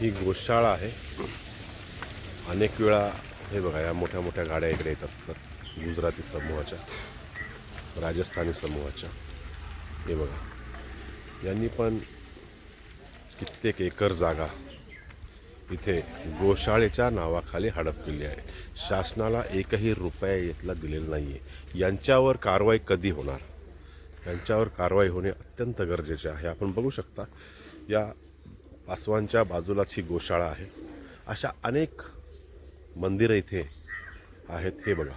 ही गोशाळा आहे. अनेक वेळा हे बघा या मोठ्या मोठ्या गाड्या इकडे येत असतात. गुजराती समूहाच्या राजस्थानी समूहाच्या. हे बघा. यांनी पण कित्येक एकर जागा इथे गोशाळेच्या नावाखाली हडप केली आहे. शासनाला एकही रुपया इथला दिलेला नाही आहे यांच्यावर कारवाई कधी होणार? यांच्यावर कारवाई होणे अत्यंत गरजेचे आहे. आपण बघू शकता या पासवांच्या बाजूलाच ही गोशाळा आहे. अशा अनेक मंदिरं इथे आहेत. हे बघा.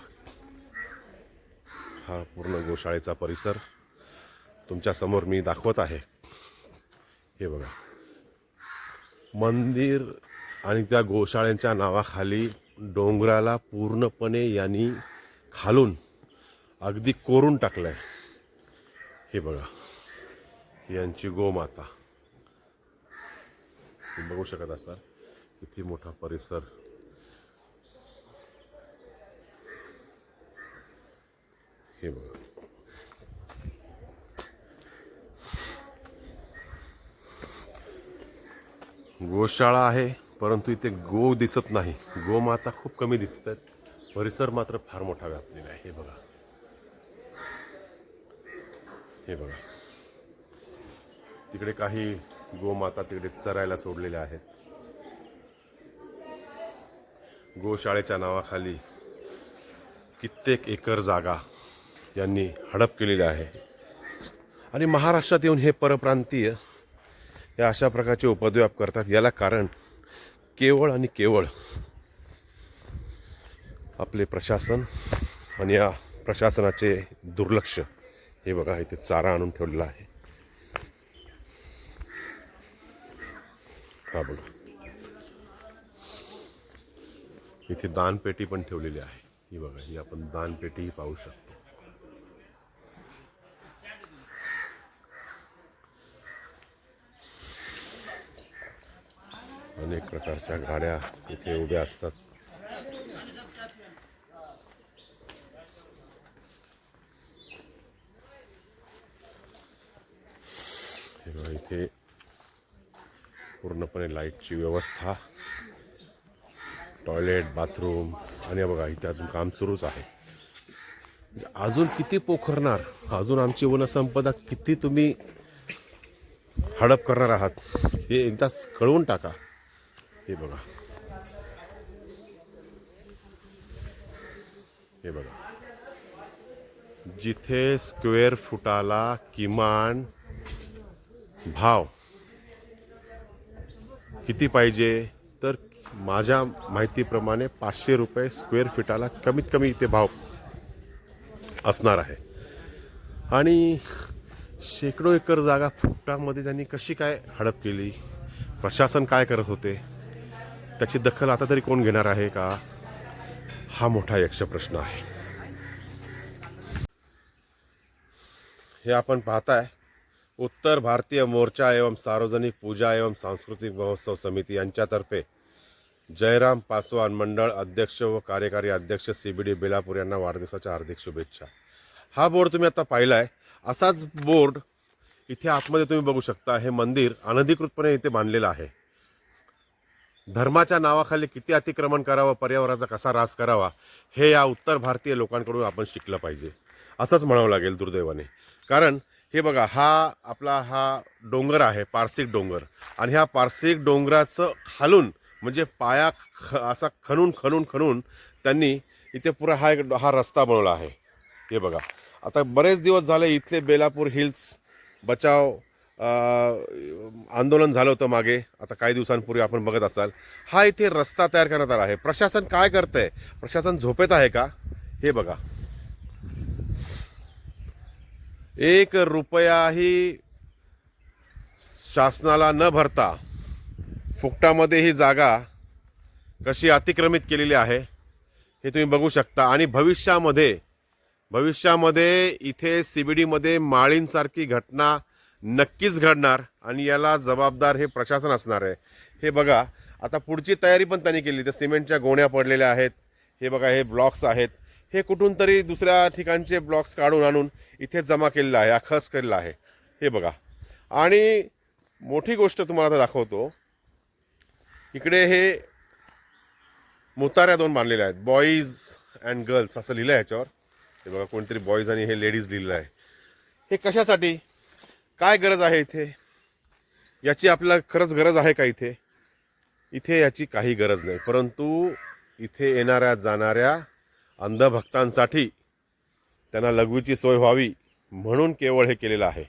हा पूर्ण गोशाळेचा परिसर तुमच्यासमोर मी दाखवत आहे. हे बघा. मंदिर आणि त्या गोशाळ्यांच्या नावाखाली डोंगराला पूर्णपणे यांनी खालून अगदी कोरून टाकलं आहे हे बघा. यांची गोमाता. तुम्ही बघू शकत असाल किती मोठा परिसर. हे बघा. गोशाळा आहे परंतु इथे गो दिसत नाही. गोमाता खूप कमी दिसत आहेत परिसर मात्र फार मोठा व्यापलेला आहे. हे बघा. हे बघा. तिकडे काही गोमाता तिकडे चरायला सोडलेल्या आहेत. गोशाळेच्या नावाखाली कित्येक एकर जागा यांनी हडप केलेली आहे. आणि महाराष्ट्रात येऊन हे परप्रांतीय या अशा प्रकारचे उपद्व्याप करतात. याला कारण केवळ आणि केवळ आपले प्रशासन आणि या प्रशासनाचे दुर्लक्ष हे बघा इथे चारा आणून ठेवलेला आहे. हा बघा. इथे दानपेटी पण ठेवलेली आहे. ही बघा, ही आपण दानपेटीही पाहू शकतो. अनेक प्रकारच्या गाड्या इथे उभ्या असतात. इथे पूर्णपणे लाईटची व्यवस्था टॉयलेट बाथरूम आणि बघा इथे अजून काम सुरूच आहे. अजून किती पोखरणार? अजून आमची वनसंपदा किती तुम्ही हडप करणार आहात हे एकदाच कळवून टाका. हे बघा. हे बघा. जिथे स्क्वेअर फुटाला किमान भाव किती पाहिजे? तर माझ्या माहितीप्रमाणे पाचशे रुपये स्क्वेअर फीटाला कमीत कमी इथे भाव असणार आहे. आणि शेकडो एकर जागा फुकटामध्ये त्यांनी कशी काय हडप केली? प्रशासन काय करत होते? त्याची दखल आता तरी कोण घेणार आहे का? हा मोठा यक्ष प्रश्न आहे. हे आपण पाहताय. उत्तर भारतीय मोर्चा एवं सार्वजनिक पूजा एवं सांस्कृतिक महोत्सव समिती यांच्यातर्फे जयराम पासवान मंडळ अध्यक्ष व कार्यकारी अध्यक्ष सी बी डी बेलापूर यांना वाढदिवसाच्या हार्दिक शुभेच्छा. हा बोर्ड तुम्ही आता पाहिला आहे असाच बोर्ड इथे आतमध्ये तुम्ही बघू शकता. हे मंदिर अनधिकृतपणे इथे बांधलेलं आहे. धर्माच्या नावाखाली किती अतिक्रमण करावं पर्यावरणाचा कसा रास करावा हे या उत्तर भारतीय लोकांकडून आपण शिकलं पाहिजे. असंच म्हणावं लागेल दुर्दैवाने. कारण हे बघा हा आपला हा डोंगर आहे पारसिक डोंगर. आणि ह्या पारसिक डोंगराचं खालून म्हणजे पाया ख असा खणून खणून खणून त्यांनी इथे पुरा हा एक हा रस्ता बनवला आहे. हे बघा. आता बरेच दिवस झाले इथले बेलापूर हिल्स बचाव आंदोलन झालं होतं मागे. आता काही दिवसांपूर्वी आपण बघत असाल. हा इथे रस्ता तयार करण्यात आला आहे. प्रशासन काय करतंय? प्रशासन झोपेत आहे का? हे बघा. एक रुपयाही शासनाला न भरता फुकटामध्ये ही जागा कशी अतिक्रमित केलेली आहे हे तुम्ही बघू शकता. आणि भविष्यामध्ये भविष्यामध्ये इथे सी बी डीमध्ये माळींसारखी घटना नक्कीच घडणार आणि याला जबाबदार हे प्रशासन असणार आहे. हे बघा आता पुढची तयारी पण त्यांनी केली. तर सिमेंटच्या गोण्या पडलेल्या आहेत. हे बघा हे ब्लॉक्स आहेत. हे कुठून तरी दुसऱ्या ठिकाणचे ब्लॉक्स काढून आणून इथे जमा केलेलं आहे अखस केलेला आहे. हे बघा. आणि मोठी गोष्ट तुम्हाला आता दाखवतो. इकडे हे मुताऱ्या दोन बांधलेल्या आहेत. बॉईज अँड गर्ल्स असं लिहिलं आहे याच्यावर हे बघा कोणतरी बॉईज आणि हे लेडीज लिहिलं आहे. हे कशासाठी? काय गरज आहे इथे? याची आपल्याला खरंच गरज आहे का इथे? इथे याची काही गरज नाही. परंतु इथे येणाऱ्या जाणाऱ्या अंधभक्तांसाठी त्यांना लघवीची सोय व्हावी म्हणून केवळ हे केलेलं आहे.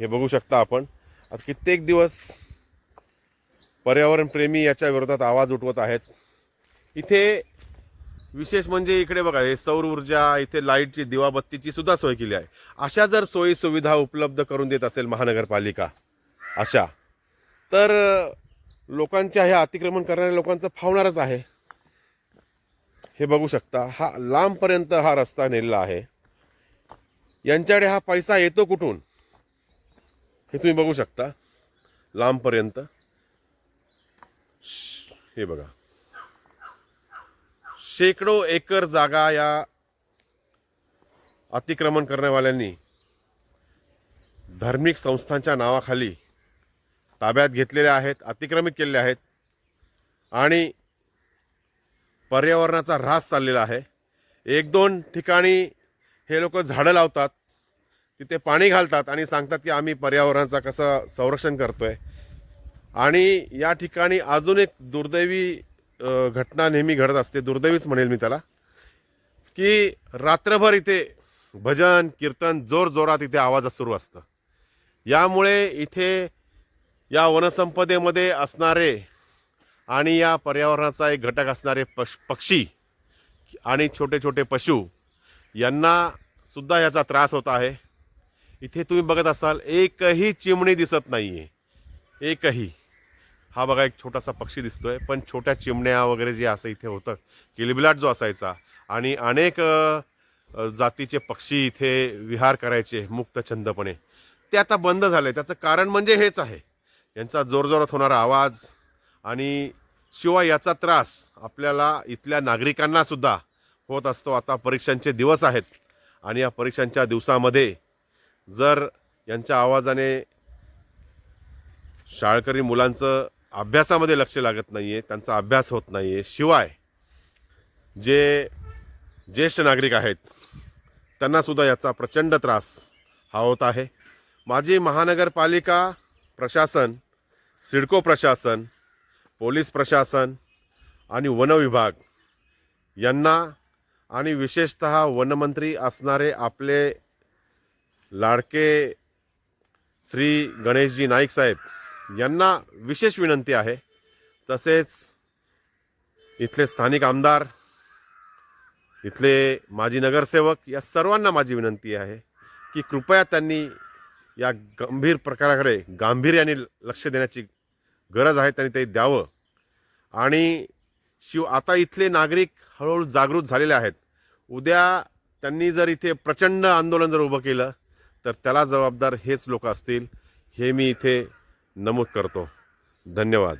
हे बघू शकता आपण. आता कित्येक दिवस पर्यावरणप्रेमी याच्या विरोधात आवाज उठवत आहेत. इथे विशेष म्हणजे इकडे बघा हे सौर ऊर्जा इथे लाईटची दिवाबत्तीची सुद्धा सोय केली आहे. अशा जर सोयी सुविधा उपलब्ध करून देत असेल महानगरपालिका अशा तर लोकांच्या हे अतिक्रमण करणाऱ्या लोकांचं फावणारच आहे. हे बघू शकता हा लांबपर्यंत हा रस्ता नेलेला आहे. यांच्याकडे हा पैसा येतो कुठून? हे तुम्ही बघू शकता. लांबपर्यंत. श- हे बघा. शेकडो एकर जागा या अतिक्रमण करण्यावाल्यांनी धार्मिक संस्थांच्या नावाखाली ताब्यात घेतलेल्या आहेत अतिक्रमित केलेल्या आहेत. आणि पर्यावरणाचा ऱ्हास चाललेला आहे. एक दोन ठिकाणी हे लोक झाडं लावतात तिथे पाणी घालतात आणि सांगतात की आम्ही पर्यावरणाचा कसं संरक्षण करतो आहे आणि या ठिकाणी अजून एक दुर्दैवी घटना नेहमी घडत असते. दुर्दैवीच म्हणेल मी त्याला की रात्रभर इथे भजन कीर्तन जोर जोरात इथे आवाज सुरू असतं. यामुळे इथे या वनसंपदेमध्ये असणारे आणि या पर्यावरणाचा एक घटक असणारे पश पक्षी आणि छोटे छोटे पशु यांना सुद्धा याचा त्रास होत आहे. इथे तुम्ही बघत असाल एकही चिमणी दिसत नाही आहे एकही. हा बघा एक छोटासा पक्षी दिसतो आहे पण छोट्या चिमण्या वगैरे जे असं इथे होतं किलबिलाट जो असायचा आणि अनेक जातीचे पक्षी इथे विहार करायचे मुक्तछंदपणे. ते आता बंद झाले. त्याचं कारण म्हणजे हेच आहे. यांचा जोरजोरात होणारा आवाज आणि शिवाय याचा त्रास आपल्याला इथल्या नागरिकांना सुद्धा होत असतो. आता परीक्षांचे दिवस आहेत आणि या परीक्षांच्या दिवसामध्ये जर यांच्या आवाजाने शाळकरी मुलांचं अभ्यासामध्ये लक्ष लागत नाही आहे त्यांचा अभ्यास होत नाही आहे शिवाय जे ज्येष्ठ नागरिक आहेत त्यांनासुद्धा याचा प्रचंड त्रास हा होत आहे. माझी महानगरपालिका प्रशासन सिडको प्रशासन पोलीस प्रशासन आणि वन विभाग यांना आणि विशेषत वनमंत्री असणारे आपले लाडके श्री गणेशजी नाईक साहेब यांना विशेष विनंती आहे. तसेच इथले स्थानिक आमदार इथले माजी नगरसेवक या सर्वांना माझी विनंती आहे की कृपया त्यांनी या गंभीर प्रकाराकडे गांभीर्याने लक्ष देण्याची गरज आहे त्यांनी ते द्यावं. आणि शिव आता इथले नागरिक हळूहळू जागृत झालेले आहेत. उद्या त्यांनी जर इथे प्रचंड आंदोलन जर उभं केलं तर त्याला जबाबदार हेच लोक असतील हे मी इथे नमूद करतो. धन्यवाद.